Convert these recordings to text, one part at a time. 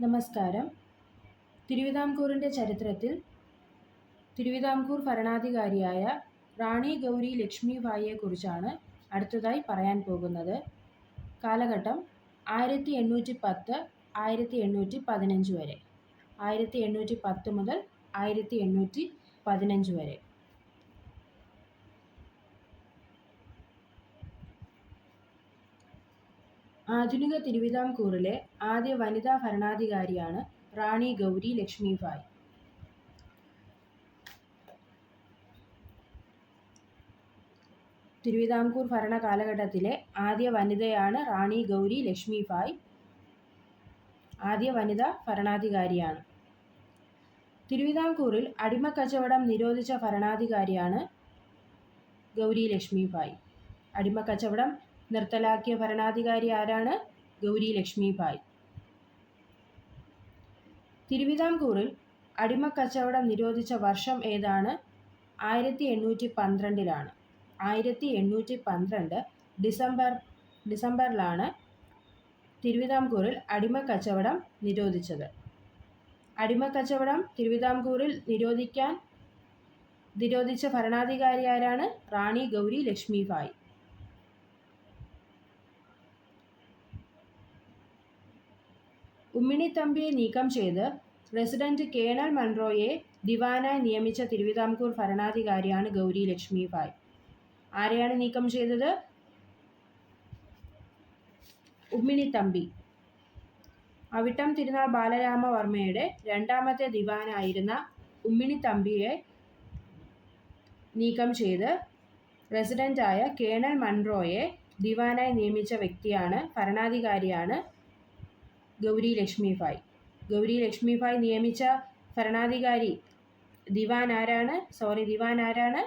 നമസ്കാരം. തിരുവിതാംകൂറിന്റെ ചരിത്രത്തിൽ തിരുവിതാംകൂർ ഭരണാധികാരിയായ റാണി ഗൗരി ലക്ഷ്മിബായിയെക്കുറിച്ചാണ് അടുത്തതായി പറയാൻ പോകുന്നത്. കാലഘട്ടം ആയിരത്തി എണ്ണൂറ്റി പത്ത് ആയിരത്തി എണ്ണൂറ്റി പതിനഞ്ച് വരെ. ആയിരത്തി എണ്ണൂറ്റി പത്ത് മുതൽ ആയിരത്തി എണ്ണൂറ്റി പതിനഞ്ച് വരെ. ആധുനിക തിരുവിതാംകൂറിലെ ആദ്യ വനിതാ ഭരണാധികാരിയാണ് റാണി ഗൗരി ലക്ഷ്മിഭായ് തിരുവിതാംകൂർ ഭരണ കാലഘട്ടത്തിലെ ആദ്യ വനിതയാണ് റാണി ഗൗരി ലക്ഷ്മിഭായ് ആദ്യ വനിതാ ഭരണാധികാരിയാണ്. തിരുവിതാംകൂറിൽ അടിമക്കച്ചവടം നിരോധിച്ച ഭരണാധികാരിയാണ് ഗൗരി ലക്ഷ്മിഭായ് അടിമക്കച്ചവടം നിർത്തലാക്കിയ ഭരണാധികാരി ആരാണ്? ഗൗരി ലക്ഷ്മിഭായ് തിരുവിതാംകൂറിൽ അടിമക്കച്ചവടം നിരോധിച്ച വർഷം ഏതാണ്? ആയിരത്തി എണ്ണൂറ്റി പന്ത്രണ്ടിലാണ് ആയിരത്തി എണ്ണൂറ്റി പന്ത്രണ്ട് ഡിസംബർ ഡിസംബറിലാണ് തിരുവിതാംകൂറിൽ അടിമക്കച്ചവടം നിരോധിച്ചത്. അടിമക്കച്ചവടം തിരുവിതാംകൂറിൽ നിരോധിക്കാൻ നിരോധിച്ച ഭരണാധികാരി ആരാണ്? റാണി ഗൗരി ലക്ഷ്മിബായി. ഉമ്മിണിത്തമ്പിയെ നീക്കം ചെയ്ത് പ്രസിഡന്റ് കേണൽ മൺറോയെ ദിവാനായി നിയമിച്ച തിരുവിതാംകൂർ ഭരണാധികാരിയാണ് ഗൗരി ലക്ഷ്മി ഭായ്. ആരെയാണ് നീക്കം ചെയ്തത്? ഉമ്മിണിത്തമ്പി അവിട്ടം തിരുനാൾ ബാലരാമവർമ്മയുടെ രണ്ടാമത്തെ ദിവാനായിരുന്ന ഉമ്മിണിത്തമ്പിയെ നീക്കം ചെയ്ത് പ്രസിഡന്റായ കേണൽ മൺറോയെ ദിവാനായി നിയമിച്ച വ്യക്തിയാണ് ഭരണാധികാരിയാണ് ഗൗരി ലക്ഷ്മിഭായ് ഗൗരി ലക്ഷ്മിഭായ് നിയമിച്ച ഭരണാധികാരി ദിവാൻ ആരാണ്? സോറി ദിവാൻ ആരാണ്?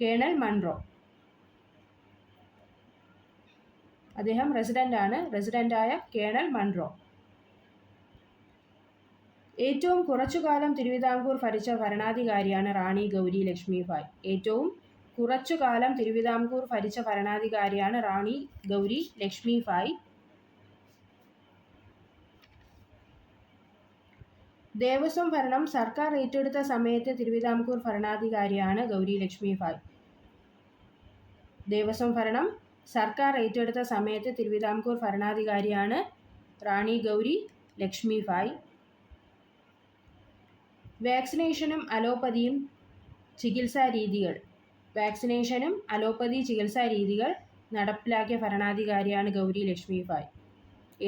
Colonel Munro. അദ്ദേഹം റെസിഡന്റാണ് റെസിഡന്റായ കേണൽ മൺറോ. ഏറ്റവും കുറച്ചുകാലം തിരുവിതാംകൂർ ഭരിച്ച ഭരണാധികാരിയാണ് റാണി ഗൗരി ലക്ഷ്മിഭായ് ഏറ്റവും കുറച്ചുകാലം തിരുവിതാംകൂർ ഭരിച്ച ഭരണാധികാരിയാണ് റാണി ഗൗരി ലക്ഷ്മിഭായ് ദേവസ്വം ഭരണം സർക്കാർ ഏറ്റെടുത്ത സമയത്ത് തിരുവിതാംകൂർ ഭരണാധികാരിയാണ് ഗൗരി ലക്ഷ്മി ഭായ്. ദേവസ്വം ഭരണം സർക്കാർ ഏറ്റെടുത്ത സമയത്ത് തിരുവിതാംകൂർ ഭരണാധികാരിയാണ് റാണി ഗൗരി ലക്ഷ്മി ഭായ്. വാക്സിനേഷനും അലോപ്പതിയും ചികിത്സാ രീതികൾ. വാക്സിനേഷനും അലോപ്പതി ചികിത്സാ രീതികൾ നടപ്പിലാക്കിയ ഭരണാധികാരിയാണ് ഗൗരി ലക്ഷ്മി ഭായ്.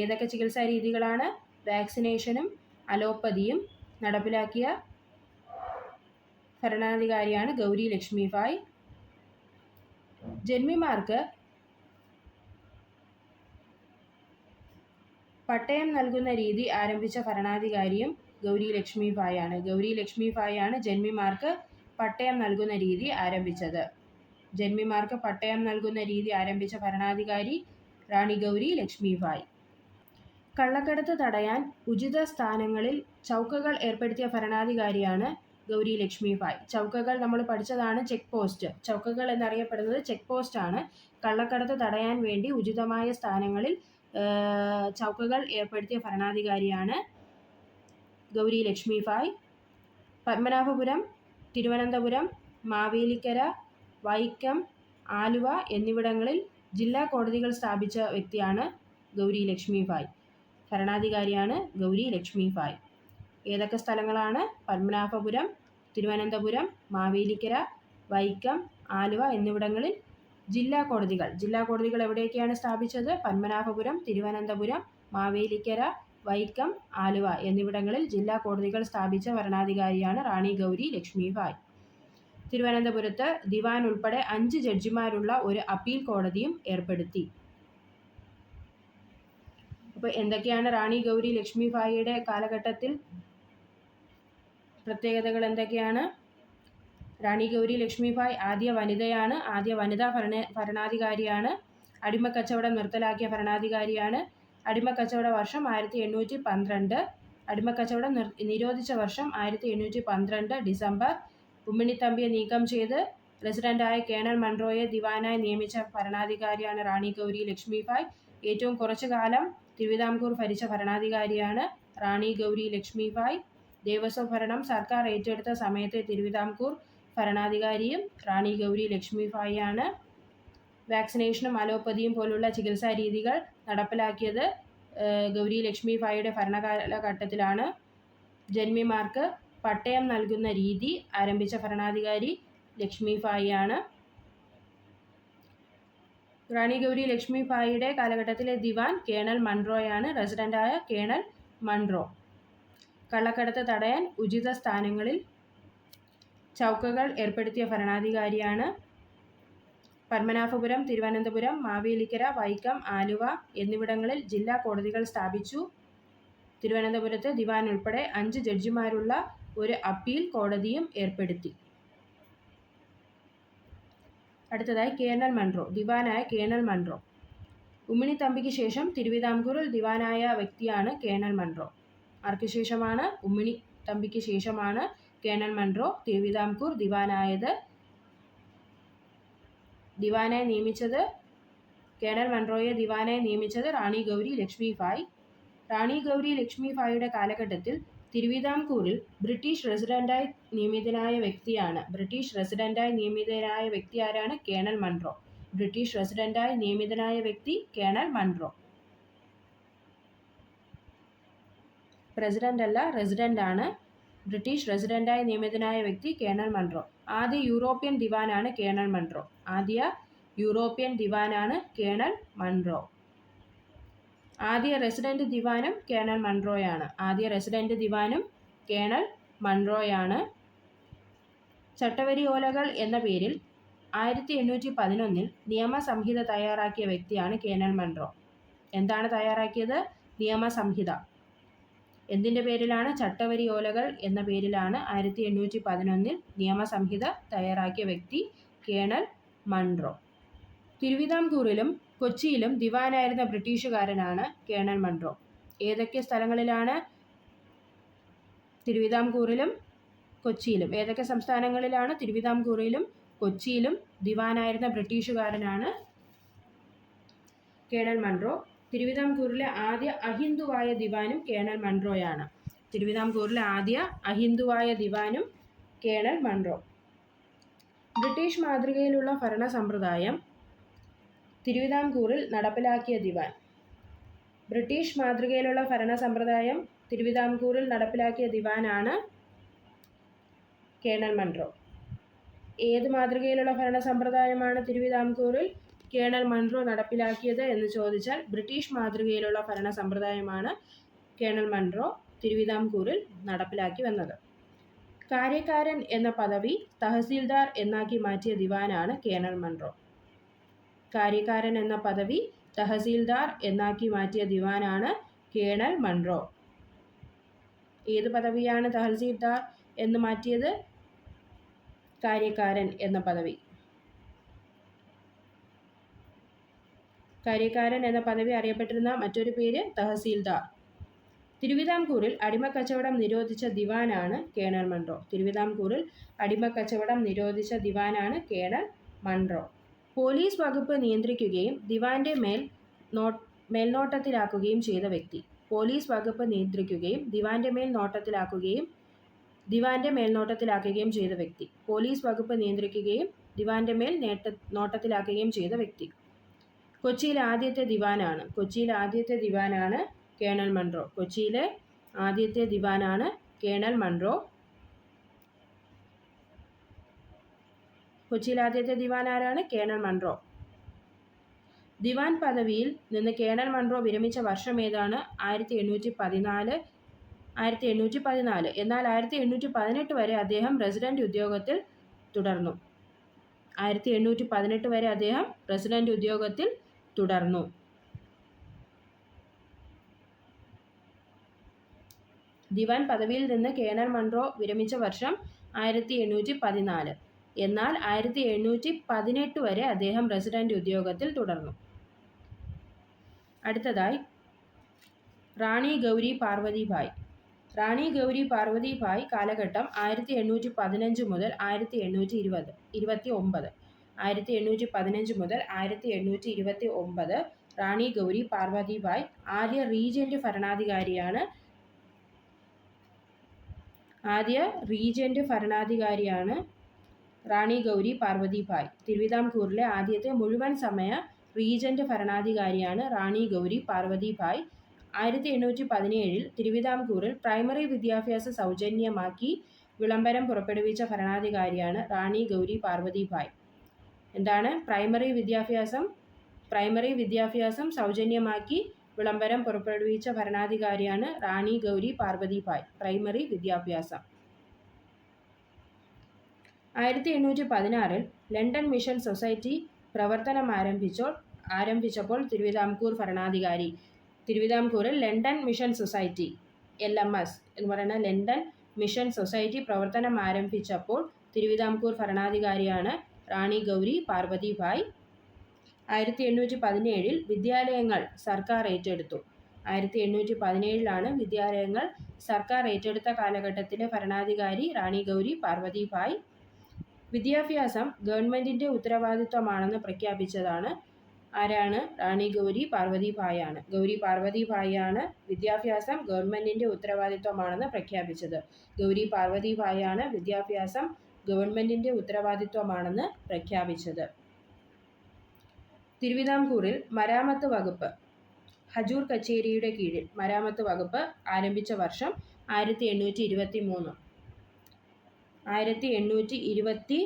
ഏതൊക്കെ ചികിത്സാ രീതികളാണ്? വാക്സിനേഷനും അലോപ്പതിയും നടപ്പിലാക്കിയ ഭരണാധികാരിയാണ് ഗൗരി ലക്ഷ്മിഭായ് ജന്മിമാർക്ക് പട്ടയം നൽകുന്ന രീതി ആരംഭിച്ച ഭരണാധികാരിയും ഗൗരി ലക്ഷ്മിഭായാണ് ഗൗരി ലക്ഷ്മിഭായാണ് ജന്മിമാർക്ക് പട്ടയം നൽകുന്ന രീതി ആരംഭിച്ചത്. ജന്മിമാർക്ക് പട്ടയം നൽകുന്ന രീതി ആരംഭിച്ച ഭരണാധികാരി റാണി ഗൗരി ലക്ഷ്മിഭായ് കള്ളക്കടത്ത് തടയാൻ ഉചിത സ്ഥാനങ്ങളിൽ ചൗക്കകൾ ഏർപ്പെടുത്തിയ ഭരണാധികാരിയാണ് ഗൗരി ലക്ഷ്മി ലക്ഷ്മിഭായ് ചൗക്കകൾ നമ്മൾ പഠിച്ചതാണ് ചെക്ക് പോസ്റ്റ്. ചൗക്കകൾ എന്നറിയപ്പെടുന്നത് ചെക്ക് പോസ്റ്റ് ആണ്. കള്ളക്കടത്ത് തടയാൻ വേണ്ടി ഉചിതമായ സ്ഥാനങ്ങളിൽ ചൗക്കകൾ ഏർപ്പെടുത്തിയ ഭരണാധികാരിയാണ് ഗൗരി ലക്ഷ്മി ലക്ഷ്മിഭായ് പത്മനാഭപുരം തിരുവനന്തപുരം മാവേലിക്കര വൈക്കം ആലുവ എന്നിവിടങ്ങളിൽ ജില്ലാ കോടതികൾ സ്ഥാപിച്ച വ്യക്തിയാണ് ഗൗരി ലക്ഷ്മി ലക്ഷ്മിഭായ് ഭരണാധികാരിയാണ് ഗൗരി ലക്ഷ്മി ലക്ഷ്മിഭായ് ഏതൊക്കെ സ്ഥലങ്ങളാണ്? പത്മനാഭപുരം തിരുവനന്തപുരം മാവേലിക്കര വൈക്കം ആലുവ എന്നിവിടങ്ങളിൽ ജില്ലാ കോടതികൾ. ജില്ലാ കോടതികൾ എവിടെയൊക്കെയാണ് സ്ഥാപിച്ചത്? പത്മനാഭപുരം തിരുവനന്തപുരം മാവേലിക്കര വൈക്കം ആലുവ എന്നിവിടങ്ങളിൽ ജില്ലാ കോടതികൾ സ്ഥാപിച്ച ഭരണാധികാരിയാണ് റാണി ഗൗരി ലക്ഷ്മിഭായ് തിരുവനന്തപുരത്ത് ദിവാൻ ഉൾപ്പെടെ അഞ്ച് ജഡ്ജിമാരുള്ള ഒരു അപ്പീൽ കോടതിയും ഏർപ്പെടുത്തി. അപ്പോൾ എന്തൊക്കെയാണ് റാണി ഗൗരി ലക്ഷ്മിഭായിയുടെ കാലഘട്ടത്തിൽ പ്രത്യേകതകൾ എന്തൊക്കെയാണ്? റാണി ഗൗരി ലക്ഷ്മിഭായ് ആദ്യ വനിതയാണ്. ആദ്യ വനിതാ ഭരണ ഭരണാധികാരിയാണ്. അടിമക്കച്ചവടം നിർത്തലാക്കിയ ഭരണാധികാരിയാണ്. അടിമക്കച്ചവട വർഷം ആയിരത്തി എണ്ണൂറ്റി പന്ത്രണ്ട് അടിമക്കച്ചവടം നിർ നിരോധിച്ച വർഷം ആയിരത്തി എണ്ണൂറ്റി പന്ത്രണ്ട് ഡിസംബർ ഉമ്മിണിത്തമ്പിയെ നീക്കം ചെയ്ത് പ്രസിഡന്റായ കേണൽ മൺറോയെ ദിവാനായി നിയമിച്ച ഭരണാധികാരിയാണ് റാണി ഗൗരി ലക്ഷ്മിഭായ് ഏറ്റവും കുറച്ചു കാലം തിരുവിതാംകൂർ ഭരിച്ച ഭരണാധികാരിയാണ് റാണി ഗൗരി ലക്ഷ്മിഭായ്. ദേവസ്വം ഭരണം സർക്കാർ ഏറ്റെടുത്ത സമയത്തെ തിരുവിതാംകൂർ ഭരണാധികാരിയും റാണി ഗൗരി ലക്ഷ്മിഭായിയാണ്. വാക്സിനേഷനും അലോപ്പതിയും പോലുള്ള ചികിത്സാ രീതികൾ നടപ്പിലാക്കിയത് ഗൗരി ലക്ഷ്മിഭായിയുടെ ഭരണകാലഘട്ടത്തിലാണ്. ജന്മിമാർക്ക് പട്ടയം നൽകുന്ന രീതി ആരംഭിച്ച ഭരണാധികാരി ലക്ഷ്മിഭായിയാണ്. റാണി ഗൗരി ലക്ഷ്മിഭായിയുടെ കാലഘട്ടത്തിലെ ദിവാൻ കേണൽ മൺറോയാണ് റെസിഡന്റായ കേണൽ മൺറോ. കള്ളക്കടത്ത് തടയാൻ ഉചിത സ്ഥാനങ്ങളിൽ ചൗക്കകൾ ഏർപ്പെടുത്തിയ ഭരണാധികാരിയാണ് പത്മനാഭപുരം തിരുവനന്തപുരം മാവേലിക്കര വൈക്കം ആലുവ എന്നിവിടങ്ങളിൽ ജില്ലാ കോടതികൾ സ്ഥാപിച്ചു. തിരുവനന്തപുരത്ത് ദിവാൻ ഉൾപ്പെടെ അഞ്ച് ജഡ്ജിമാരുള്ള ഒരു അപ്പീൽ കോടതിയും ഏർപ്പെടുത്തി. അടുത്തതായി കേണൽ മൺട്രോ ദിവാനായ കേണൽ മൺറോ. ഉമ്മിണി തമ്പിക്ക് ശേഷം തിരുവിതാംകൂറിൽ ദിവാനായ വ്യക്തിയാണ് കേണൽ മൺട്രോ ആർക്ക് ശേഷമാണ്? ഉമ്മിണി തമ്പിക്ക് ശേഷമാണ് കേണൽ മൺട്രോ തിരുവിതാംകൂർ ദിവാനായത്. ദിവാനായി നിയമിച്ചത് കേണൽ മൺട്രോയെ ദിവാനായി നിയമിച്ചത് റാണി ഗൗരി ലക്ഷ്മി ഭായ്. റാണി ഗൗരി ലക്ഷ്മി ലക്ഷ്മിഭായിയുടെ കാലഘട്ടത്തിൽ തിരുവിതാംകൂറിൽ ബ്രിട്ടീഷ് റെസിഡന്റായി നിയമിതനായ വ്യക്തിയാണ്. ബ്രിട്ടീഷ് റെസിഡന്റായി നിയമിതനായ വ്യക്തി ആരാണ്? Colonel Munro. ബ്രിട്ടീഷ് റെസിഡന്റായി നിയമിതനായ വ്യക്തി കേണൽ മൺറോ. പ്രസിഡന്റ് അല്ല റെസിഡന്റ് ആണ്. ബ്രിട്ടീഷ് റെസിഡന്റായി നിയമിതനായ വ്യക്തി കേണൽ മൺറോ. ആദ്യ യൂറോപ്യൻ ദിവാനാണ് കേണൽ മൺറോ. ആദ്യ യൂറോപ്യൻ ദിവാനാണ് കേണൽ മൺട്രോ ആദ്യ റെസിഡന്റ് ദിവാനും കേണൽ മൺറോയാണ്. ആദ്യ റെസിഡന്റ് ദിവാനും കേണൽ മൺറോയാണ്. ചട്ടവരി ഓലകൾ എന്ന പേരിൽ ആയിരത്തി എണ്ണൂറ്റി പതിനൊന്നിൽ നിയമസംഹിത തയ്യാറാക്കിയ വ്യക്തിയാണ് കേണൽ മൺറോ. എന്താണ് തയ്യാറാക്കിയത്? നിയമസംഹിത. എന്തിന്റെ പേരിലാണ്? ചട്ടവരി ഓലകൾ എന്ന പേരിലാണ് ആയിരത്തി എണ്ണൂറ്റി പതിനൊന്നിൽ നിയമസംഹിത തയ്യാറാക്കിയ വ്യക്തി കേണൽ മൺട്രോ തിരുവിതാംകൂറിലും കൊച്ചിയിലും ദിവാനായിരുന്ന ബ്രിട്ടീഷുകാരനാണ് കേണൽ മൺട്രോ ഏതൊക്കെ സ്ഥലങ്ങളിലാണ് തിരുവിതാംകൂറിലും കൊച്ചിയിലും ഏതൊക്കെ സംസ്ഥാനങ്ങളിലാണ് തിരുവിതാംകൂറിലും കൊച്ചിയിലും ദിവാനായിരുന്ന ബ്രിട്ടീഷുകാരനാണ് കേണൽ മൺട്രോ തിരുവിതാംകൂറിലെ ആദ്യ അഹിന്ദുവായ ദിവാനും കേണൽ മൺട്രോയാണ് തിരുവിതാംകൂറിലെ ആദ്യ അഹിന്ദുവായ ദിവാനും കേണൽ മൺട്രോ ബ്രിട്ടീഷ് മാതൃകയിലുള്ള ഭരണ സമ്പ്രദായം തിരുവിതാംകൂറിൽ നടപ്പിലാക്കിയ ദിവാൻ. ബ്രിട്ടീഷ് മാതൃകയിലുള്ള ഭരണ സമ്പ്രദായം തിരുവിതാംകൂറിൽ നടപ്പിലാക്കിയ ദിവാനാണ് കേണൽ മൺട്രോ ഏത് മാതൃകയിലുള്ള ഭരണ സമ്പ്രദായമാണ് തിരുവിതാംകൂറിൽ കേണൽ മൺട്രോ നടപ്പിലാക്കിയത് എന്ന് ചോദിച്ചാൽ ബ്രിട്ടീഷ് മാതൃകയിലുള്ള ഭരണ സമ്പ്രദായമാണ് കേണൽ മൺട്രോ തിരുവിതാംകൂറിൽ നടപ്പിലാക്കി വന്നത്. കാര്യക്കാരൻ എന്ന പദവി തഹസീൽദാർ എന്നാക്കി മാറ്റിയ ദിവാനാണ് കേണൽ മൺട്രോ കാര്യക്കാരൻ എന്ന പദവി തഹസീൽദാർ എന്നാക്കി മാറ്റിയ ദിവാനാണ് കേണൽ മൺറോ. ഏത് പദവിയാണ് തഹസീൽദാർ എന്ന് മാറ്റിയത്? കാര്യക്കാരൻ എന്ന പദവി. കാര്യക്കാരൻ എന്ന പദവി അറിയപ്പെട്ടിരുന്ന മറ്റൊരു പേര് തഹസീൽദാർ. തിരുവിതാംകൂറിൽ അടിമക്കച്ചവടം നിരോധിച്ച ദിവാനാണ് കേണൽ മൺറോ. തിരുവിതാംകൂറിൽ അടിമക്കച്ചവടം നിരോധിച്ച ദിവാനാണ് കേണൽ മൺട്രോ പോലീസ് വകുപ്പ് നിയന്ത്രിക്കുകയും ദിവാന്റെ മേൽ മേൽനോട്ടത്തിലാക്കുകയും ചെയ്ത വ്യക്തി. പോലീസ് വകുപ്പ് നിയന്ത്രിക്കുകയും ദിവാന്റെ മേൽ നോട്ടത്തിലാക്കുകയും ദിവാന്റെ മേൽനോട്ടത്തിലാക്കുകയും ചെയ്ത വ്യക്തി. പോലീസ് വകുപ്പ് നിയന്ത്രിക്കുകയും ദിവാന്റെ മേൽ നേട്ട നോട്ടത്തിലാക്കുകയും ചെയ്ത വ്യക്തി. കൊച്ചിയിലെ ആദ്യത്തെ ദിവാനാണ്. കൊച്ചിയിലെ ആദ്യത്തെ ദിവാനാണ് കേണൽ മൺറോ. കൊച്ചിയിലെ ആദ്യത്തെ ദിവാനാണ് കേണൽ മൺട്രോ കൊച്ചിയിലെ ആദ്യത്തെ ദിവാൻ ആരാണ്? Colonel Munro. ദിവാൻ പദവിയിൽ നിന്ന് കേണൽ മൺറോ വിരമിച്ച വർഷം ഏതാണ്? ആയിരത്തി എണ്ണൂറ്റി പതിനാല് ആയിരത്തി എണ്ണൂറ്റി പതിനാല് എന്നാൽ ആയിരത്തി എണ്ണൂറ്റി പതിനെട്ട് വരെ അദ്ദേഹം റെസിഡന്റ് ഉദ്യോഗത്തിൽ തുടർന്നു. ആയിരത്തി എണ്ണൂറ്റി പതിനെട്ട് വരെ അദ്ദേഹം പ്രസിഡന്റ് ഉദ്യോഗത്തിൽ തുടർന്നു. ദിവാൻ പദവിയിൽ നിന്ന് കേണൽ മൺറോ വിരമിച്ച വർഷം ആയിരത്തി എണ്ണൂറ്റി പതിനാല് എന്നാൽ ആയിരത്തി എഴുന്നൂറ്റി പതിനെട്ട് വരെ അദ്ദേഹം റെസിഡന്റ് ഉദ്യോഗത്തിൽ തുടർന്നു. അടുത്തതായി റാണി ഗൗരി പാർവതിഭായ് റാണി ഗൗരി പാർവതി ഭായ് കാലഘട്ടം ആയിരത്തി എണ്ണൂറ്റി പതിനഞ്ച് മുതൽ ആയിരത്തി എണ്ണൂറ്റി ഇരുപത് ഇരുപത്തി ഒമ്പത് ആയിരത്തി എണ്ണൂറ്റി പതിനഞ്ച് മുതൽ ആയിരത്തി എണ്ണൂറ്റി ഇരുപത്തി ഒമ്പത് റാണി ഗൗരി പാർവതി ഭായ് ആദ്യ റീജന്റ് ഭരണാധികാരിയാണ് ആദ്യ റീജന്റ് ഭരണാധികാരിയാണ് റാണി ഗൗരി പാർവതി ഭായ്. തിരുവിതാംകൂറിലെ ആദ്യത്തെ മുഴുവൻ സമയ റീജന്റ് ഭരണാധികാരിയാണ് റാണി ഗൗരി പാർവതി ഭായ്. ആയിരത്തി എണ്ണൂറ്റി പതിനേഴിൽ തിരുവിതാംകൂറിൽ പ്രൈമറി വിദ്യാഭ്യാസം സൗജന്യമാക്കി വിളംബരം പുറപ്പെടുവിച്ച ഭരണാധികാരിയാണ് റാണി ഗൗരി പാർവതി ഭായ്. എന്താണ്? പ്രൈമറി വിദ്യാഭ്യാസം പ്രൈമറി വിദ്യാഭ്യാസം സൗജന്യമാക്കി വിളംബരം പുറപ്പെടുവിച്ച ഭരണാധികാരിയാണ് റാണി ഗൗരി പാർവതി ഭായ്. പ്രൈമറി വിദ്യാഭ്യാസം. ആയിരത്തി എണ്ണൂറ്റി പതിനാറിൽ ലണ്ടൻ മിഷൻ സൊസൈറ്റി പ്രവർത്തനം ആരംഭിച്ചോ ആരംഭിച്ചപ്പോൾ തിരുവിതാംകൂർ ഭരണാധികാരി. തിരുവിതാംകൂറിൽ London Mission Society L M S എന്ന് പറയുന്ന ലണ്ടൻ മിഷൻ സൊസൈറ്റി പ്രവർത്തനം ആരംഭിച്ചപ്പോൾ തിരുവിതാംകൂർ ഭരണാധികാരിയാണ് റാണി ഗൗരി പാർവതി ഭായ് ആയിരത്തി എണ്ണൂറ്റി പതിനേഴിൽ വിദ്യാലയങ്ങൾ സർക്കാർ ഏറ്റെടുത്തു. ആയിരത്തി എണ്ണൂറ്റി പതിനേഴിലാണ് വിദ്യാലയങ്ങൾ സർക്കാർ ഏറ്റെടുത്ത കാലഘട്ടത്തിലെ ഭരണാധികാരി റാണി ഗൗരി പാർവതി ഭായ് വിദ്യാഭ്യാസം ഗവൺമെന്റിന്റെ ഉത്തരവാദിത്വമാണെന്ന് പ്രഖ്യാപിച്ചതാണ്. ആരാണ്? റാണി ഗൗരി പാർവതി ഭായാണ് ഗൗരി പാർവതി ഭായാണ് വിദ്യാഭ്യാസം ഗവൺമെന്റിന്റെ ഉത്തരവാദിത്വമാണെന്ന് പ്രഖ്യാപിച്ചത്. ഗൗരി പാർവതി ഭായാണ് വിദ്യാഭ്യാസം ഗവൺമെന്റിന്റെ ഉത്തരവാദിത്വമാണെന്ന് പ്രഖ്യാപിച്ചത്. തിരുവിതാംകൂറിൽ മരാമത്ത് വകുപ്പ് ഹജൂർ കച്ചേരിയുടെ കീഴിൽ മരാമത്ത് വകുപ്പ് ആരംഭിച്ച വർഷം ആയിരത്തി എണ്ണൂറ്റി ഇരുപത്തി മൂന്ന് ആയിരത്തി എണ്ണൂറ്റി ഇരുപത്തി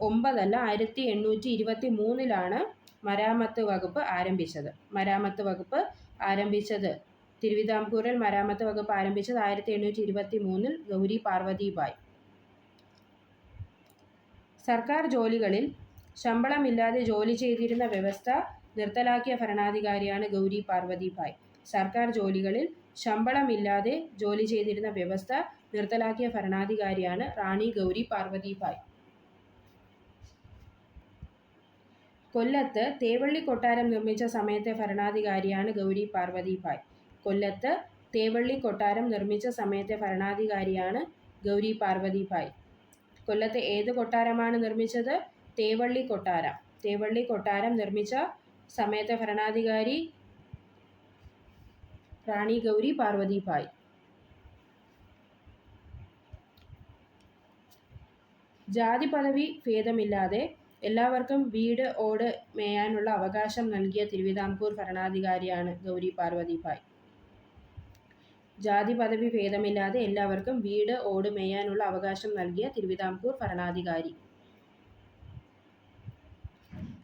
ഒമ്പതല്ല ആയിരത്തി എണ്ണൂറ്റി ഇരുപത്തി മൂന്നിലാണ് മരാമത്ത് വകുപ്പ് ആരംഭിച്ചത്. മരാമത്ത് വകുപ്പ് ആരംഭിച്ചത് തിരുവിതാംകൂറിൽ മരാമത്ത് വകുപ്പ് ആരംഭിച്ചത് ആയിരത്തി എണ്ണൂറ്റി ഇരുപത്തി മൂന്നിൽ ഗൗരി പാർവതി ബായ് സർക്കാർ ജോലികളിൽ ശമ്പളമില്ലാതെ ജോലി ചെയ്തിരുന്ന വ്യവസ്ഥ നിർത്തലാക്കിയ ഭരണാധികാരിയാണ് ഗൗരി പാർവതി ഭായ് സർക്കാർ ജോലികളിൽ ശമ്പളമില്ലാതെ ജോലി ചെയ്തിരുന്ന വ്യവസ്ഥ നിർത്തലാക്കിയ ഭരണാധികാരിയാണ് റാണി ഗൗരി പാർവതി ഭായ് കൊല്ലത്ത് തേവള്ളി കൊട്ടാരം നിർമ്മിച്ച സമയത്തെ ഭരണാധികാരിയാണ് ഗൗരി പാർവതി ഭായ് കൊല്ലത്ത് തേവള്ളി കൊട്ടാരം നിർമ്മിച്ച സമയത്തെ ഭരണാധികാരിയാണ് ഗൗരി പാർവതി ഭായ് കൊല്ലത്ത് ഏത് കൊട്ടാരമാണ് നിർമ്മിച്ചത്? തേവള്ളി കൊട്ടാരം. തേവള്ളി കൊട്ടാരം നിർമ്മിച്ച സമയത്തെ ഭരണാധികാരി റാണി ഗൗരി പാർവതി ജാതി പദവി ഭേദമില്ലാതെ എല്ലാവർക്കും വീട് ഓട് മേയാനുള്ള അവകാശം നൽകിയ തിരുവിതാംകൂർ ഭരണാധികാരിയാണ് ഗൗരി പാർവതി ഭായ്. ജാതി പദവി ഭേദമില്ലാതെ എല്ലാവർക്കും വീട് ഓട് മേയാനുള്ള അവകാശം നൽകിയ തിരുവിതാംകൂർ ഭരണാധികാരി.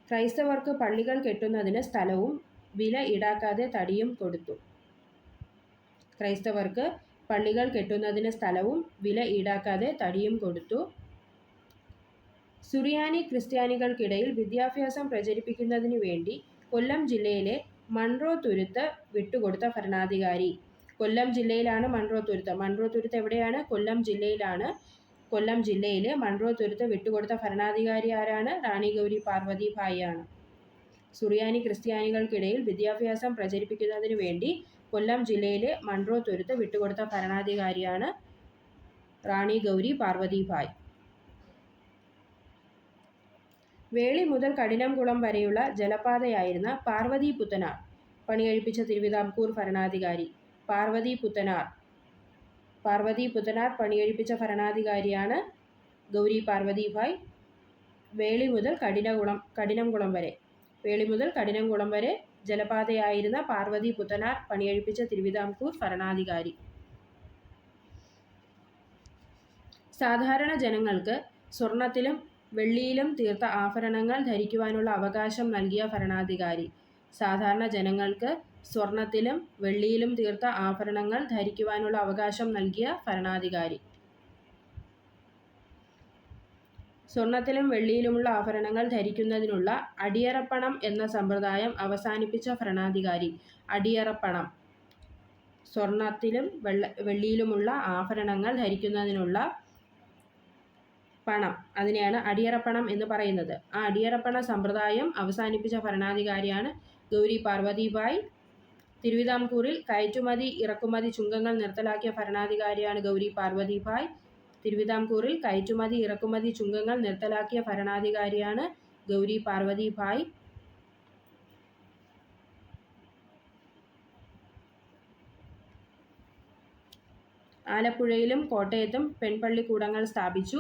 ക്രൈസ്തവർക്ക് പള്ളികൾ കെട്ടുന്നതിന് സ്ഥലവും വില ഈടാക്കാതെ തടിയും കൊടുത്തു. ക്രൈസ്തവർക്ക് പള്ളികൾ കെട്ടുന്നതിന് സ്ഥലവും വില ഈടാക്കാതെ തടിയും കൊടുത്തു. സുറിയാനി ക്രിസ്ത്യാനികൾക്കിടയിൽ വിദ്യാഭ്യാസം പ്രചരിപ്പിക്കുന്നതിനു വേണ്ടി കൊല്ലം ജില്ലയിലെ മൺറോ തുരുത്ത് വിട്ടുകൊടുത്ത ഭരണാധികാരി. കൊല്ലം ജില്ലയിലാണ് മൺറോ തുരുത്ത്. മൺറോ തുരുത്ത് എവിടെയാണ്? കൊല്ലം ജില്ലയിലാണ്. കൊല്ലം ജില്ലയിലെ മൺറോ തുരുത്ത് വിട്ടുകൊടുത്ത ഭരണാധികാരി ആരാണ്? റാണി ഗൗരി പാർവതി ഭായിയാണ്. സുറിയാനി ക്രിസ്ത്യാനികൾക്കിടയിൽ വിദ്യാഭ്യാസം പ്രചരിപ്പിക്കുന്നതിനു വേണ്ടി കൊല്ലം ജില്ലയിലെ മൺറോ തുരുത്ത് വിട്ടുകൊടുത്ത ഭരണാധികാരിയാണ് റാണി ഗൗരി പാർവതി ഭായ്. വേളി മുതൽ കഠിനംകുളം വരെയുള്ള ജലപാതയായിരുന്ന പാർവതി പുത്തനാർ പണികഴിപ്പിച്ച തിരുവിതാംകൂർ ഭരണാധികാരി. പാർവതി പുത്തനാർ പാർവതി പുത്തനാർ പണികഴിപ്പിച്ച ഭരണാധികാരിയാണ് ഗൗരി പാർവതി ഭായ് വേളി മുതൽ കഠിനകുളം കഠിനംകുളം വരെ. വേളി മുതൽ കഠിനംകുളം വരെ ജലപാതയായിരുന്ന പാർവതി പുത്തനാർ പണികഴിപ്പിച്ച തിരുവിതാംകൂർ ഭരണാധികാരി. സാധാരണ ജനങ്ങൾക്ക് സ്വർണത്തിലും വെള്ളിയിലും തീർത്ത ആഭരണങ്ങൾ ധരിക്കുവാനുള്ള അവകാശം നൽകിയ ഭരണാധികാരി. സാധാരണ ജനങ്ങൾക്ക് സ്വർണത്തിലും വെള്ളിയിലും തീർത്ത ആഭരണങ്ങൾ ധരിക്കുവാനുള്ള അവകാശം നൽകിയ ഭരണാധികാരി. സ്വർണത്തിലും വെള്ളിയിലുമുള്ള ആഭരണങ്ങൾ ധരിക്കുന്നതിനുള്ള അടിയറപ്പണം എന്ന സമ്പ്രദായം അവസാനിപ്പിച്ച ഭരണാധികാരി. അടിയറപ്പണം. സ്വർണത്തിലും വെള്ള വെള്ളിയിലുമുള്ള ആഭരണങ്ങൾ ധരിക്കുന്നതിനുള്ള പണം. അതിനെയാണ് അടിയറപ്പണം എന്ന് പറയുന്നത്. ആ അടിയറപ്പണ സമ്പ്രദായം അവസാനിപ്പിച്ച ഭരണാധികാരിയാണ് ഗൗരി പാർവതിബായ്. തിരുവിതാംകൂറിൽ കയറ്റുമതി ഇറക്കുമതി ചുങ്കങ്ങൾ നിർത്തലാക്കിയ ഭരണാധികാരിയാണ് ഗൗരി പാർവതിഭായ് തിരുവിതാംകൂറിൽ കയറ്റുമതി ഇറക്കുമതി ചുങ്കങ്ങൾ നിർത്തലാക്കിയ ഭരണാധികാരിയാണ് ഗൗരി പാർവതിഭായ് ആലപ്പുഴയിലും കോട്ടയത്തും പെൺപള്ളിക്കൂടങ്ങൾ സ്ഥാപിച്ചു.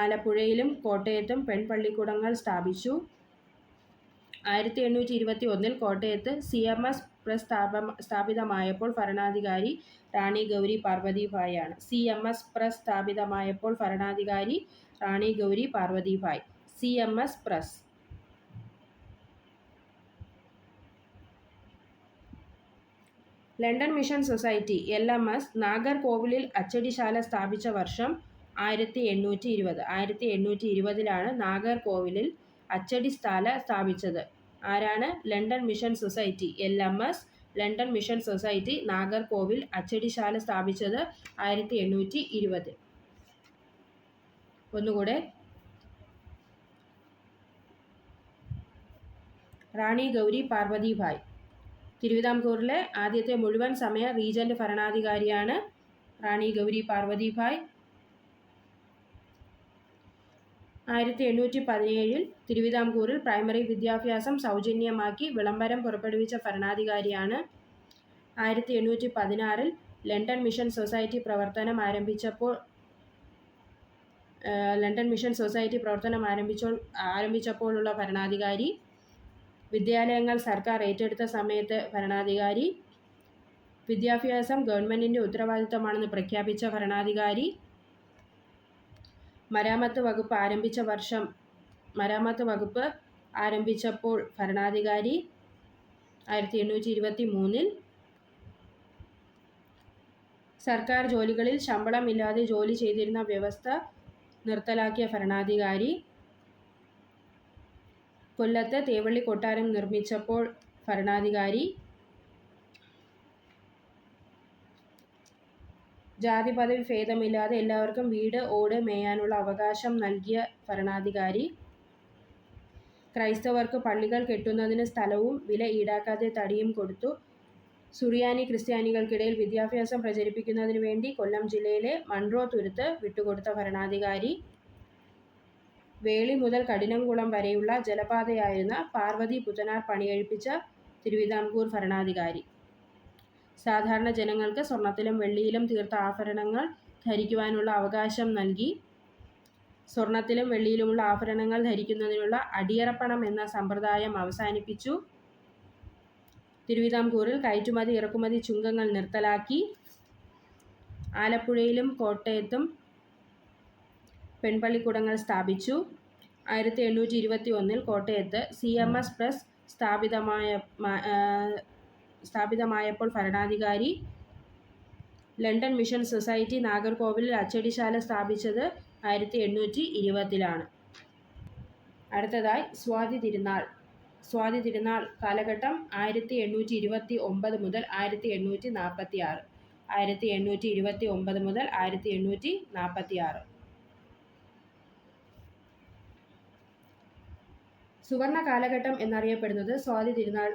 ആലപ്പുഴയിലും കോട്ടയത്തും പെൺപള്ളിക്കൂടങ്ങൾ സ്ഥാപിച്ചു. ആയിരത്തി എണ്ണൂറ്റി ഇരുപത്തി ഒന്നിൽ കോട്ടയത്ത് സി എം എസ് പ്രസ് സ്ഥാപ സ്ഥാപിതമായപ്പോൾ ഭരണാധികാരി റാണി ഗൗരി പാർവതിഭായാണ് സി എം എസ് പ്രസ് സ്ഥാപിതമായപ്പോൾ ഭരണാധികാരി Rani Gouri Parvathibai. C M S press. London Mission Society L M S നാഗർകോവിലിൽ അച്ചടിശാല സ്ഥാപിച്ച വർഷം ആയിരത്തി എണ്ണൂറ്റി ഇരുപത് ആയിരത്തി എണ്ണൂറ്റി ഇരുപതിലാണ് നാഗർകോവിലിൽ അച്ചടി സ്ഥാല സ്ഥാപിച്ചത്. ആരാണ്? London Mission Society. L M S London Mission Society Nagercoil അച്ചടിശാല സ്ഥാപിച്ചത് ആയിരത്തി എണ്ണൂറ്റി ഇരുപത് ഒന്നുകൂടെ. റാണി ഗൗരി പാർവതിഭായ് തിരുവിതാംകൂറിലെ ആദ്യത്തെ മുഴുവൻ സമയ റീജന്റ് ഭരണാധികാരിയാണ് റാണി ഗൗരി പാർവതിഭായ് ആയിരത്തി എണ്ണൂറ്റി പതിനേഴിൽ തിരുവിതാംകൂറിൽ പ്രൈമറി വിദ്യാഭ്യാസം സൗജന്യമാക്കി വിളംബരം പുറപ്പെടുവിച്ച ഭരണാധികാരിയാണ്. ആയിരത്തി എണ്ണൂറ്റി പതിനാറിൽ ലണ്ടൻ മിഷൻ സൊസൈറ്റി പ്രവർത്തനം ആരംഭിച്ചപ്പോൾ ലണ്ടൻ മിഷൻ സൊസൈറ്റി പ്രവർത്തനം ആരംഭിച്ചോ ആരംഭിച്ചപ്പോഴുള്ള ഭരണാധികാരി. വിദ്യാലയങ്ങൾ സർക്കാർ ഏറ്റെടുത്ത സമയത്ത് ഭരണാധികാരി. വിദ്യാഭ്യാസം ഗവൺമെന്റിന്റെ ഉത്തരവാദിത്തമാണെന്ന് പ്രഖ്യാപിച്ച ഭരണാധികാരി. മരാമത്ത് വകുപ്പ് ആരംഭിച്ച വർഷം മരാമത്ത് വകുപ്പ് ആരംഭിച്ചപ്പോൾ ഭരണാധികാരി ആയിരത്തി എണ്ണൂറ്റി ഇരുപത്തി മൂന്നിൽ സർക്കാർ ജോലികളിൽ ശമ്പളമില്ലാതെ ജോലി ചെയ്തിരുന്ന വ്യവസ്ഥ നിർത്തലാക്കിയ ഭരണാധികാരി കൊല്ലത്ത് തേവള്ളി കൊട്ടാരം നിർമ്മിച്ചപ്പോൾ ഭരണാധികാരി ജാതി പദവി ഭേദമില്ലാതെ എല്ലാവർക്കും വീട് ഓട് മേയാനുള്ള അവകാശം നൽകിയ ഭരണാധികാരി. ക്രൈസ്തവർക്ക് പള്ളികൾ കെട്ടുന്നതിന് സ്ഥലവും വില ഈടാക്കാതെ തടിയും കൊടുത്തു. സുറിയാനി ക്രിസ്ത്യാനികൾക്കിടയിൽ വിദ്യാഭ്യാസം പ്രചരിപ്പിക്കുന്നതിന് വേണ്ടി കൊല്ലം ജില്ലയിലെ മൺറോ തുരുത്ത് വിട്ടുകൊടുത്ത ഭരണാധികാരി. വേളി മുതൽ കഠിനംകുളം വരെയുള്ള ജലപാതയായിരുന്ന പാർവതി പുത്തനാർ പണികഴിപ്പിച്ച തിരുവിതാംകൂർ ഭരണാധികാരി. സാധാരണ ജനങ്ങൾക്ക് സ്വർണത്തിലും വെള്ളിയിലും തീർത്ത ആഭരണങ്ങൾ ധരിക്കുവാനുള്ള അവകാശം നൽകി. സ്വർണത്തിലും വെള്ളിയിലുമുള്ള ആഭരണങ്ങൾ ധരിക്കുന്നതിനുള്ള അടിയറപ്പണം എന്ന സമ്പ്രദായം അവസാനിപ്പിച്ചു. തിരുവിതാംകൂറിൽ കയറ്റുമതി ഇറക്കുമതി ചുങ്കങ്ങൾ നിർത്തലാക്കി. ആലപ്പുഴയിലും കോട്ടയത്തും പെൺപള്ളിക്കൂടങ്ങൾ സ്ഥാപിച്ചു. ആയിരത്തി എണ്ണൂറ്റി ഇരുപത്തി ഒന്നിൽ കോട്ടയത്ത് സി എം എസ് പ്രസ് സ്ഥാപിതമായ സ്ഥാപിതമായപ്പോൾ ഭരണാധികാരി ലണ്ടൻ മിഷൻ സൊസൈറ്റി നാഗർകോവിലിൽ അച്ചടിശാല സ്ഥാപിച്ചത് ആയിരത്തി എണ്ണൂറ്റി ഇരുപതിലാണ് അടുത്തതായി സ്വാതി തിരുനാൾ. സ്വാതി തിരുനാൾ കാലഘട്ടം ആയിരത്തി എണ്ണൂറ്റി ഇരുപത്തി ഒമ്പത് മുതൽ ആയിരത്തി എണ്ണൂറ്റി നാൽപ്പത്തി ആറ് ആയിരത്തി എണ്ണൂറ്റി ഇരുപത്തി ഒമ്പത് മുതൽ ആയിരത്തി എണ്ണൂറ്റി നാൽപ്പത്തി ആറ് സുവർണ കാലഘട്ടം എന്നറിയപ്പെടുന്നത് സ്വാതി തിരുനാൾ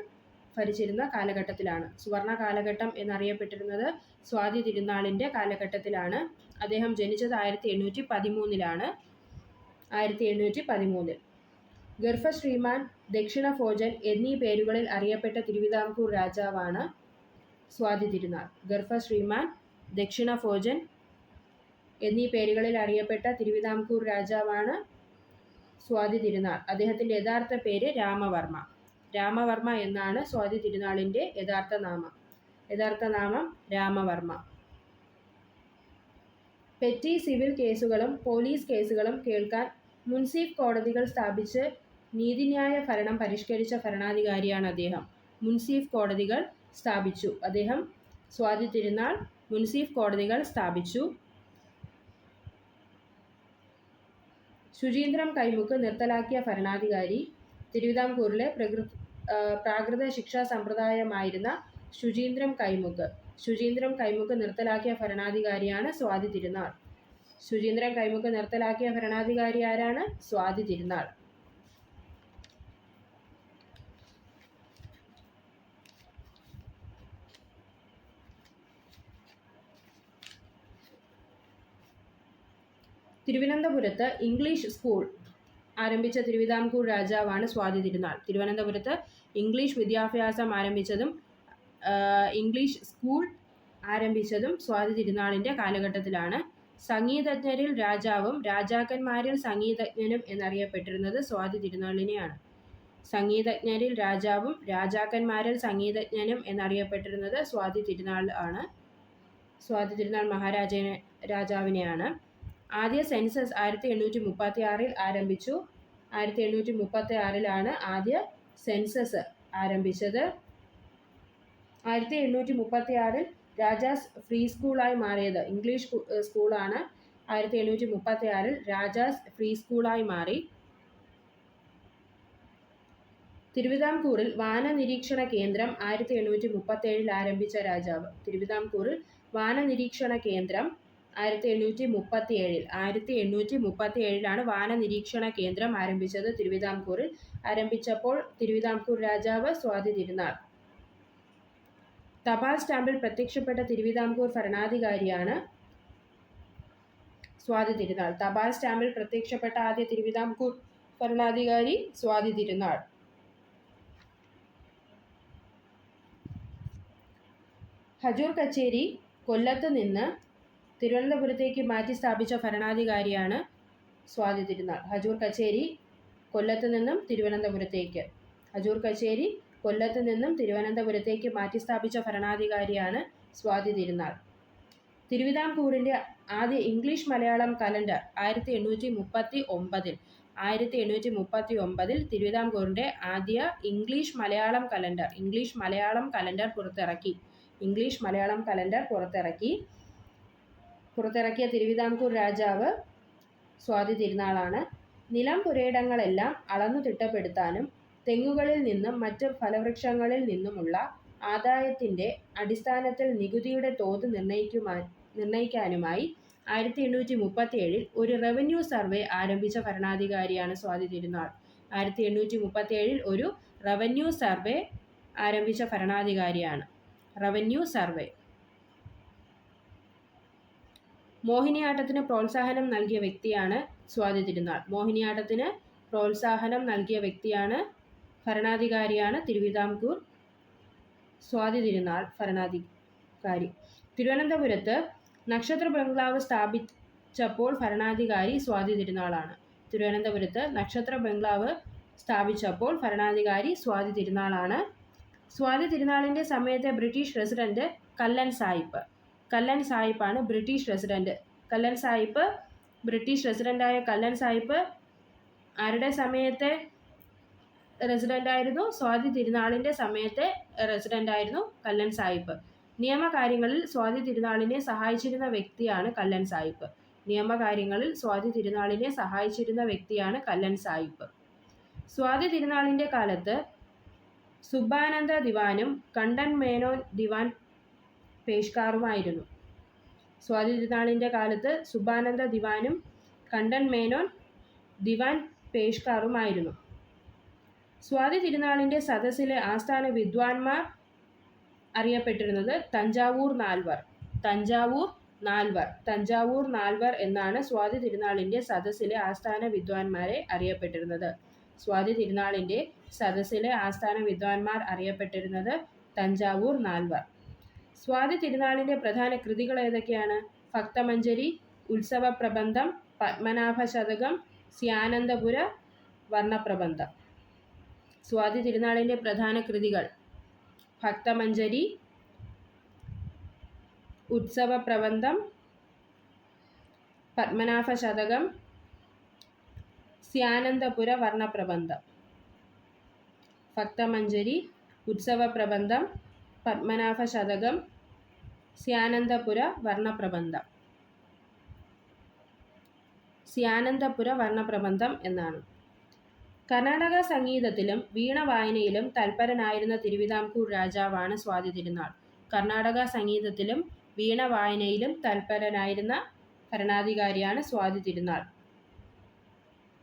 ഭരിച്ചിരുന്ന കാലഘട്ടത്തിലാണ്. സുവർണ കാലഘട്ടം എന്നറിയപ്പെട്ടിരുന്നത് സ്വാതി തിരുനാളിന്റെ കാലഘട്ടത്തിലാണ്. അദ്ദേഹം ജനിച്ചത് ആയിരത്തി എണ്ണൂറ്റി പതിമൂന്നിലാണ് ആയിരത്തി എണ്ണൂറ്റി പതിമൂന്നിൽ ഗർഭ ശ്രീമാൻ ദക്ഷിണ ഭോജൻ എന്നീ പേരുകളിൽ അറിയപ്പെട്ട തിരുവിതാംകൂർ രാജാവാണ് സ്വാതി തിരുനാൾ. ഗർഭ ശ്രീമാൻ ദക്ഷിണ ഭോജൻ എന്നീ പേരുകളിൽ അറിയപ്പെട്ട തിരുവിതാംകൂർ രാജാവാണ് സ്വാതി തിരുനാൾ. അദ്ദേഹത്തിന്റെ യഥാർത്ഥ പേര് രാമവർമ്മ. രാമവർമ്മ എന്നാണ് സ്വാതി തിരുനാളിന്റെ യഥാർത്ഥ നാമം. യഥാർത്ഥ നാമം രാമവർമ്മ. പെറ്റി സിവിൽ കേസുകളും പോലീസ് കേസുകളും കേൾക്കാൻ മുൻസിഫ് കോടതികൾ സ്ഥാപിച്ച് നീതിന്യായ ഭരണം പരിഷ്കരിച്ച ഭരണാധികാരിയാണ് അദ്ദേഹം. മുൻസിഫ് കോടതികൾ സ്ഥാപിച്ചു. അദ്ദേഹം സ്വാതി തിരുനാൾ മുൻസീഫ് കോടതികൾ സ്ഥാപിച്ചു. ശുചീന്ദ്രം കൈമുക്ക് നിർത്തലാക്കിയ ഭരണാധികാരി തിരുവിതാംകൂറിലെ പ്രകൃ പ്രാകൃത ശിക്ഷാ സമ്പ്രദായമായിരുന്ന ശുചീന്ദ്രം കൈമുക്ക്. ശുചീന്ദ്രം കൈമുക്ക് നിർത്തലാക്കിയ ഭരണാധികാരിയാണ് സ്വാതി തിരുനാൾ. ശുചീന്ദ്രം കൈമുക്ക് നിർത്തലാക്കിയ ഭരണാധികാരി ആരാണ്? സ്വാതി തിരുനാൾ. തിരുവനന്തപുരത്ത് ഇംഗ്ലീഷ് സ്കൂൾ ആരംഭിച്ച തിരുവിതാംകൂർ രാജാവാണ് സ്വാതി തിരുനാൾ. തിരുവനന്തപുരത്ത് ഇംഗ്ലീഷ് വിദ്യാഭ്യാസം ആരംഭിച്ചതും ഇംഗ്ലീഷ് സ്കൂൾ ആരംഭിച്ചതും സ്വാതി തിരുനാളിന്റെ കാലഘട്ടത്തിലാണ്. സംഗീതജ്ഞരിൽ രാജാവും രാജാക്കന്മാരിൽ സംഗീതജ്ഞനും എന്നറിയപ്പെട്ടിരുന്നത് സ്വാതി തിരുനാളിനെയാണ്. സംഗീതജ്ഞരിൽ രാജാവും രാജാക്കന്മാരിൽ സംഗീതജ്ഞനും എന്നറിയപ്പെട്ടിരുന്നത് സ്വാതി തിരുനാൾ ആണ്. സ്വാതി തിരുനാൾ മഹാരാജ രാജാവിനെയാണ്. ആദ്യ സെൻസസ് ആയിരത്തി എണ്ണൂറ്റി മുപ്പത്തി ആറിൽ ആരംഭിച്ചു. ആയിരത്തി എണ്ണൂറ്റി മുപ്പത്തി ആറിലാണ് ആദ്യ സെൻസസ് ആരംഭിച്ചത്. ആയിരത്തി എണ്ണൂറ്റി മുപ്പത്തി ആറിൽ രാജാസ് ഫ്രീ സ്കൂളായി മാറിയത്. ഇംഗ്ലീഷ് സ്കൂളാണ് ആയിരത്തി എണ്ണൂറ്റി മുപ്പത്തി ആറിൽ രാജാസ് ഫ്രീ സ്കൂളായി മാറി. തിരുവിതാംകൂറിൽ വാനനിരീക്ഷണ കേന്ദ്രം ആയിരത്തി എണ്ണൂറ്റി മുപ്പത്തി ഏഴിൽ ആരംഭിച്ച രാജാവ്. തിരുവിതാംകൂറിൽ വാനനിരീക്ഷണ കേന്ദ്രം ആയിരത്തി എണ്ണൂറ്റി മുപ്പത്തി ഏഴിൽ ആയിരത്തി എണ്ണൂറ്റി മുപ്പത്തി ഏഴിലാണ് വാനനിരീക്ഷണ കേന്ദ്രം ആരംഭിച്ചത് തിരുവിതാംകൂറിൽ. ആരംഭിച്ചപ്പോൾ തിരുവിതാംകൂർ രാജാവ് സ്വാതി തിരുനാൾ തപാൽ സ്റ്റാമ്പിൽ പ്രത്യക്ഷപ്പെട്ട തിരുവിതാംകൂർ ഭരണാധികാരിയാണ് സ്വാതി തിരുനാൾ തപാൽ സ്റ്റാമ്പിൽ പ്രത്യക്ഷപ്പെട്ട ആദ്യ തിരുവിതാംകൂർ ഭരണാധികാരി സ്വാതി തിരുനാൾ ഹജൂർ കച്ചേരി കൊല്ലത്ത് നിന്ന് തിരുവനന്തപുരത്തേക്ക് മാറ്റി സ്ഥാപിച്ച ഭരണാധികാരിയാണ് സ്വാതി തിരുനാൾ. ഹജൂർ കച്ചേരി കൊല്ലത്ത് നിന്നും തിരുവനന്തപുരത്തേക്ക്. ഹജൂർ കച്ചേരി കൊല്ലത്ത് നിന്നും തിരുവനന്തപുരത്തേക്ക് മാറ്റി സ്ഥാപിച്ച ഭരണാധികാരിയാണ് സ്വാതി തിരുനാൾ. തിരുവിതാംകൂറിന്റെ ആദ്യ ഇംഗ്ലീഷ് മലയാളം കലണ്ടർ ആയിരത്തി എണ്ണൂറ്റി മുപ്പത്തി ഒമ്പതിൽ ആയിരത്തി എണ്ണൂറ്റി മുപ്പത്തി ഒമ്പതിൽ തിരുവിതാംകൂറിന്റെ ആദ്യ English Malayalam calendar English Malayalam calendar പുറത്തിറക്കി. ഇംഗ്ലീഷ് മലയാളം കലണ്ടർ പുറത്തിറക്കി. പുറത്തിറക്കിയ തിരുവിതാംകൂർ രാജാവ് സ്വാതി തിരുനാളാണ്. നിലം പുരയിടങ്ങളെല്ലാം അളന്നു തിട്ടപ്പെടുത്താനും തെങ്ങുകളിൽ നിന്നും മറ്റ് ഫലവൃക്ഷങ്ങളിൽ നിന്നുമുള്ള ആദായത്തിന്റെ അടിസ്ഥാനത്തിൽ നികുതിയുടെ തോത് നിർണയിക്കുവാൻ നിർണയിക്കാനുമായി ആയിരത്തി എണ്ണൂറ്റി മുപ്പത്തി ഏഴിൽ ഒരു റവന്യൂ സർവേ ആരംഭിച്ച ഭരണാധികാരിയാണ് സ്വാതി തിരുനാൾ. ആയിരത്തി എണ്ണൂറ്റി മുപ്പത്തി ഏഴിൽ ഒരു റവന്യൂ സർവേ ആരംഭിച്ച ഭരണാധികാരിയാണ്. റവന്യൂ സർവേ മോഹിനിയാട്ടത്തിന് പ്രോത്സാഹനം നൽകിയ വ്യക്തിയാണ് സ്വാതി തിരുനാൾ മോഹിനിയാട്ടത്തിന് പ്രോത്സാഹനം നൽകിയ വ്യക്തിയാണ് ഭരണാധികാരിയാണ് തിരുവിതാംകൂർ സ്വാതി തിരുനാൾ ഭരണാധികാരി. തിരുവനന്തപുരത്ത് നക്ഷത്ര ബംഗ്ലാവ് സ്ഥാപിച്ചപ്പോൾ ഭരണാധികാരി സ്വാതി തിരുനാളാണ് തിരുവനന്തപുരത്ത് നക്ഷത്ര ബംഗ്ലാവ് സ്ഥാപിച്ചപ്പോൾ ഭരണാധികാരി സ്വാതി തിരുനാളാണ് സ്വാതി തിരുനാളിന്റെ സമയത്തെ ബ്രിട്ടീഷ് റെസിഡന്റ് കല്ലൻ സായിപ്പ്. കല്ലൻ സായിപ്പാണ് ബ്രിട്ടീഷ് റെസിഡന്റ് കല്ലൻ സായിപ്പ് ബ്രിട്ടീഷ് റെസിഡന്റായ കല്ലൻ സായിപ്പ് ആരുടെ സമയത്തെ റെസിഡന്റായിരുന്നു സ്വാതി തിരുനാളിന്റെ സമയത്തെ റെസിഡന്റായിരുന്നു കല്ലൻ സായിപ്പ് നിയമകാര്യങ്ങളിൽ സ്വാതി തിരുനാളിനെ സഹായിച്ചിരുന്ന വ്യക്തിയാണ് കല്ലൻ സായിപ്പ് നിയമകാര്യങ്ങളിൽ സ്വാതി തിരുനാളിനെ സഹായിച്ചിരുന്ന വ്യക്തിയാണ് കല്ലൻ സായിപ്പ് സ്വാതി തിരുനാളിന്റെ കാലത്ത് സുബാനന്ദ ദിവാനും കണ്ടൻ മേനോൻ ദിവാൻ പേഷ്കാറുമായിരുന്നു. സ്വാതി തിരുനാളിന്റെ കാലത്ത് സുബാനന്ദ ദിവാനും കണ്ടൻ മേനോൻ ദിവാൻ പേഷ്കാറുമായിരുന്നു. സ്വാതി തിരുനാളിന്റെ സദസ്സിലെ ആസ്ഥാന വിദ്വാൻമാർ അറിയപ്പെട്ടിരുന്നത് തഞ്ചാവൂർ നാൽവർ. തഞ്ചാവൂർ നാൽവർ. തഞ്ചാവൂർ നാൽവർ എന്നാണ് സ്വാതി തിരുനാളിന്റെ സദസ്സിലെ ആസ്ഥാന വിദ്വാൻമാരെ അറിയപ്പെട്ടിരുന്നത്. സ്വാതി തിരുനാളിന്റെ സദസ്സിലെ ആസ്ഥാന വിദ്വാൻമാർ അറിയപ്പെട്ടിരുന്നത് തഞ്ചാവൂർ നാൽവർ. സ്വാതി തിരുനാളിന്റെ പ്രധാന കൃതികൾ ഏതൊക്കെയാണ്? ഭക്തമഞ്ജരി ഉത്സവ പ്രബന്ധം പത്മനാഭ ശതകം സ്യാനന്ദപുര വർണപ്രബന്ധം. സ്വാതി തിരുനാളിന്റെ പ്രധാന കൃതികൾ. ഭക്തമഞ്ജരി ഉത്സവ പ്രബന്ധം പത്മനാഭ ശതകം സ്യാനന്ദപുര വർണപ്രബന്ധം. ഭക്തമഞ്ജരി ഉത്സവ പ്രബന്ധം പത്മനാഭ ശതകം സ്യാനന്ദപുര വർണപ്രബന്ധം. സ്യാനന്ദപുര വർണപ്രബന്ധം എന്നാണ്. കർണാടക സംഗീതത്തിലും വീണ വായനയിലും തൽപരനായിരുന്ന തിരുവിതാംകൂർ രാജാവാണ് സ്വാതി തിരുനാൾ. കർണാടക സംഗീതത്തിലും വീണ വായനയിലും തൽപരനായിരുന്ന ഭരണാധികാരിയാണ് സ്വാതി തിരുനാൾ.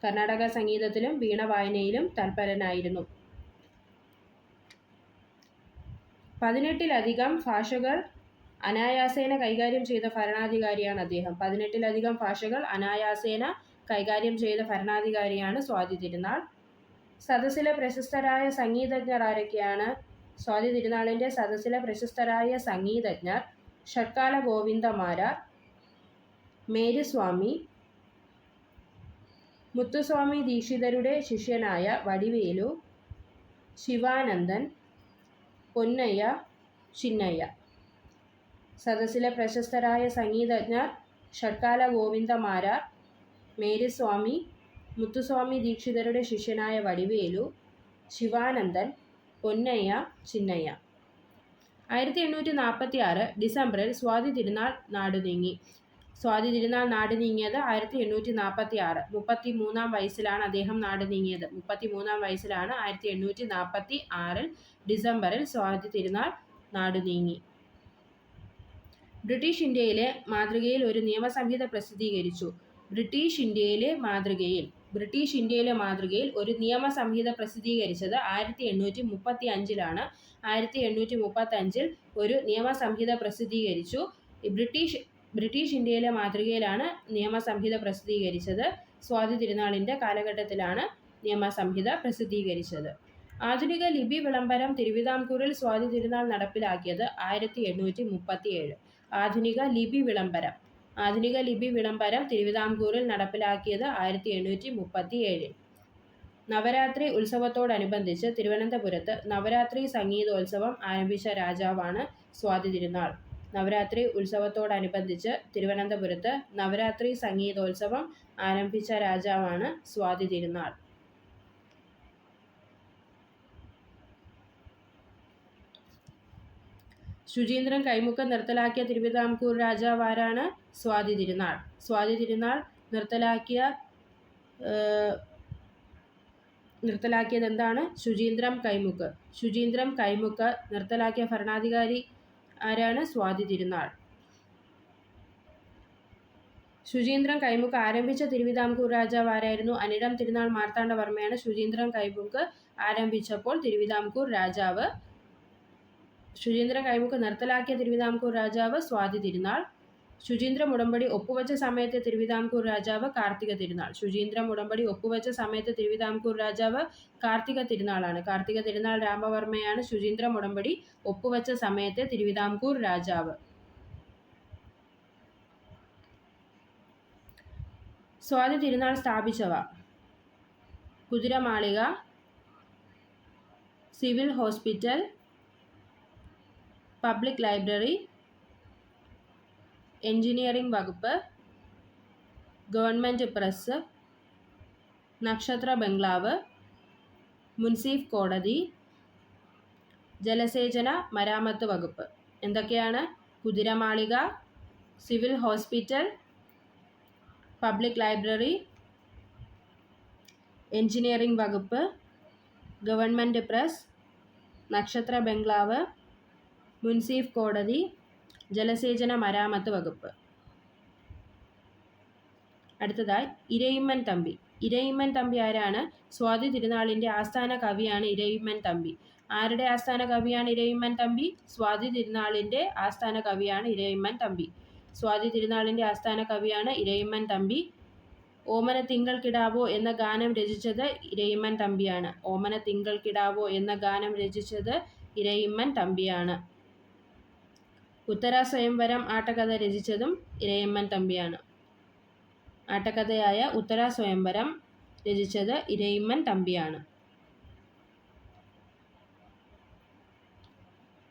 കർണാടക സംഗീതത്തിലും വീണ വായനയിലും തൽപരനായിരുന്നു. പതിനെട്ടിലധികം ഭാഷകൾ അനായാസേന കൈകാര്യം ചെയ്ത ഭരണാധികാരിയാണ് അദ്ദേഹം. പതിനെട്ടിലധികം ഭാഷകൾ അനായാസേന കൈകാര്യം ചെയ്ത ഭരണാധികാരിയാണ് സ്വാതി തിരുനാൾ. സദസ്സിലെ പ്രശസ്തരായ സംഗീതജ്ഞർ ആരൊക്കെയാണ്? സ്വാതി തിരുനാളിന്റെ സദസ്സിലെ പ്രശസ്തരായ സംഗീതജ്ഞർ ഷഡ്കാല ഗോവിന്ദമാരാർ മേരുസ്വാമി മുത്തുസ്വാമി ദീക്ഷിതരുടെ ശിഷ്യനായ വടിവേലു ശിവാനന്ദൻ പൊന്നയ്യ ചിന്നയ്യ. സദസ്സിലെ പ്രശസ്തരായ സംഗീതജ്ഞർ ഷട്കാല ഗോവിന്ദമാരാർ മേരിസ്വാമി മുത്തുസ്വാമി ദീക്ഷിതരുടെ ശിഷ്യനായ വടിവേലു ശിവാനന്ദൻ പൊന്നയ്യ ചിന്നയ്യ. ആയിരത്തി എണ്ണൂറ്റി നാൽപ്പത്തി ആറ് ഡിസംബറിൽ സ്വാതി തിരുനാൾ നാടുനീങ്ങി. സ്വാതി തിരുനാൾ നാട് നീങ്ങിയത് ആയിരത്തി എണ്ണൂറ്റി നാൽപ്പത്തി ആറ് മുപ്പത്തി മൂന്നാം വയസ്സിലാണ് അദ്ദേഹം നാട് നീങ്ങിയത്. മുപ്പത്തി മൂന്നാം വയസ്സിലാണ് ആയിരത്തി എണ്ണൂറ്റി നാൽപ്പത്തി ആറിൽ ഡിസംബറിൽ സ്വാതി തിരുനാൾ നാട് നീങ്ങി. ബ്രിട്ടീഷ് ഇന്ത്യയിലെ മാതൃകയിൽ ഒരു നിയമസംഹിത പ്രസിദ്ധീകരിച്ചു. ബ്രിട്ടീഷ് ഇന്ത്യയിലെ മാതൃകയിൽ ബ്രിട്ടീഷ് ഇന്ത്യയിലെ മാതൃകയിൽ ഒരു നിയമസംഹിത പ്രസിദ്ധീകരിച്ചത് ആയിരത്തി എണ്ണൂറ്റി മുപ്പത്തി അഞ്ചിലാണ് ആയിരത്തി എണ്ണൂറ്റി മുപ്പത്തി അഞ്ചിൽ ഒരു നിയമസംഹിത പ്രസിദ്ധീകരിച്ചു. ബ്രിട്ടീഷ് ബ്രിട്ടീഷ് ഇന്ത്യയിലെ മാതൃകയിലാണ് നിയമസംഹിത പ്രസിദ്ധീകരിച്ചത്. സ്വാതി തിരുനാളിന്റെ കാലഘട്ടത്തിലാണ് നിയമസംഹിത പ്രസിദ്ധീകരിച്ചത്. ആധുനിക ലിപി വിളംബരം തിരുവിതാംകൂറിൽ സ്വാതി തിരുനാൾ നടപ്പിലാക്കിയത് ആയിരത്തി എണ്ണൂറ്റി മുപ്പത്തി ഏഴ് ആധുനിക ലിപി വിളംബരം. ആധുനിക ലിപി വിളംബരം തിരുവിതാംകൂറിൽ നടപ്പിലാക്കിയത് ആയിരത്തി എണ്ണൂറ്റി മുപ്പത്തി ഏഴിൽ നവരാത്രി ഉത്സവത്തോടനുബന്ധിച്ച് തിരുവനന്തപുരത്ത് നവരാത്രി സംഗീതോത്സവം ആരംഭിച്ച രാജാവാണ് സ്വാതി തിരുനാൾ. നവരാത്രി ഉത്സവത്തോടനുബന്ധിച്ച് തിരുവനന്തപുരത്ത് നവരാത്രി സംഗീതോത്സവം ആരംഭിച്ച രാജാവാണ് സ്വാതി തിരുനാൾ. ശുചീന്ദ്രൻ കൈമുക്കം നിർത്തലാക്കിയ തിരുവിതാംകൂർ രാജാവാരാണ് സ്വാതി തിരുനാൾ. സ്വാതി തിരുനാൾ നിർത്തലാക്കിയ നിർത്തലാക്കിയത് എന്താണ്? ശുചീന്ദ്രം കൈമുക്ക്. ശുചീന്ദ്രം കൈമുക്ക് നിർത്തലാക്കിയ ഭരണാധികാരി ആരാണ് സ്വാതി തിരുനാൾ? ശുചീന്ദ്രൻ കൈമുക്ക് ആരംഭിച്ച തിരുവിതാംകൂർ രാജാവ് ആരായിരുന്നു? അനിടം തിരുനാൾ മാർത്താണ്ഡവർമ്മയാണ് ശുചീന്ദ്രൻ കൈമുക്ക് ആരംഭിച്ചപ്പോൾ തിരുവിതാംകൂർ രാജാവ്. ശുചീന്ദ്രൻ കൈമുക്ക് നിർത്തലാക്കിയ തിരുവിതാംകൂർ രാജാവ് സ്വാതി തിരുനാൾ. ശുചീന്ദ്രം ഉടമ്പടി ഒപ്പുവെച്ച സമയത്തെ തിരുവിതാംകൂർ രാജാവ് കാർത്തിക തിരുനാൾ. ശുചീന്ദ്രം ഉടമ്പടി ഒപ്പുവെച്ച സമയത്ത് തിരുവിതാംകൂർ രാജാവ് കാർത്തിക തിരുനാളാണ്. കാർത്തിക തിരുനാൾ രാമവർമ്മയാണ് ശുചീന്ദ്രം ഉടമ്പടി ഒപ്പുവെച്ച സമയത്തെ തിരുവിതാംകൂർ രാജാവ്. Swathi Thirunal സ്ഥാപിച്ചവ. Kuthiramalika civil hospital public library engineering വകുപ്പ് ഗവൺമെന്റ് പ്രസ് നക്ഷത്ര ബംഗ്ലാവ് മുൻസീഫ് കോടതി ജലസേചന മരാമത്ത് വകുപ്പ്. എന്തൊക്കെയാണ്? Kuthiramalika civil hospital public library engineering വകുപ്പ് ഗവൺമെന്റ് പ്രസ് നക്ഷത്ര ബംഗ്ലാവ് മുൻസീഫ് കോടതി ജലസേചന മരാമത്ത് വകുപ്പ്. അടുത്തതായി ഇരയിമ്മൻ തമ്പി. ഇരയിമ്മൻ തമ്പി ആരാണ്? സ്വാതി തിരുനാളിന്റെ ആസ്ഥാന കവിയാണ് ഇരയിമ്മൻ തമ്പി. ആരുടെ ആസ്ഥാന കവിയാണ് ഇരയിമ്മൻ തമ്പി? സ്വാതി തിരുനാളിന്റെ ആസ്ഥാന കവിയാണ് ഇരയിമ്മൻ തമ്പി. സ്വാതി തിരുനാളിന്റെ ആസ്ഥാന കവിയാണ് ഇരയിമ്മൻ തമ്പി. ഓമന തിങ്കൾ കിടാവോ എന്ന ഗാനം രചിച്ചത് ഇരയിമ്മൻ തമ്പിയാണ്. ഓമന തിങ്കൾ കിടാവോ എന്ന ഗാനം രചിച്ചത് ഇരയിമ്മൻ തമ്പിയാണ്. ഉത്തര സ്വയംവരം ആട്ടക്കഥ രചിച്ചതും ഇരയമ്മൻ തമ്പിയാണ്. ആട്ടക്കഥയായ ഉത്തര സ്വയംവരം രചിച്ചത് Irayimman തമ്പിയാണ്.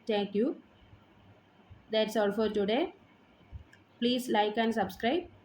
Thank you. That's all for today please like and subscribe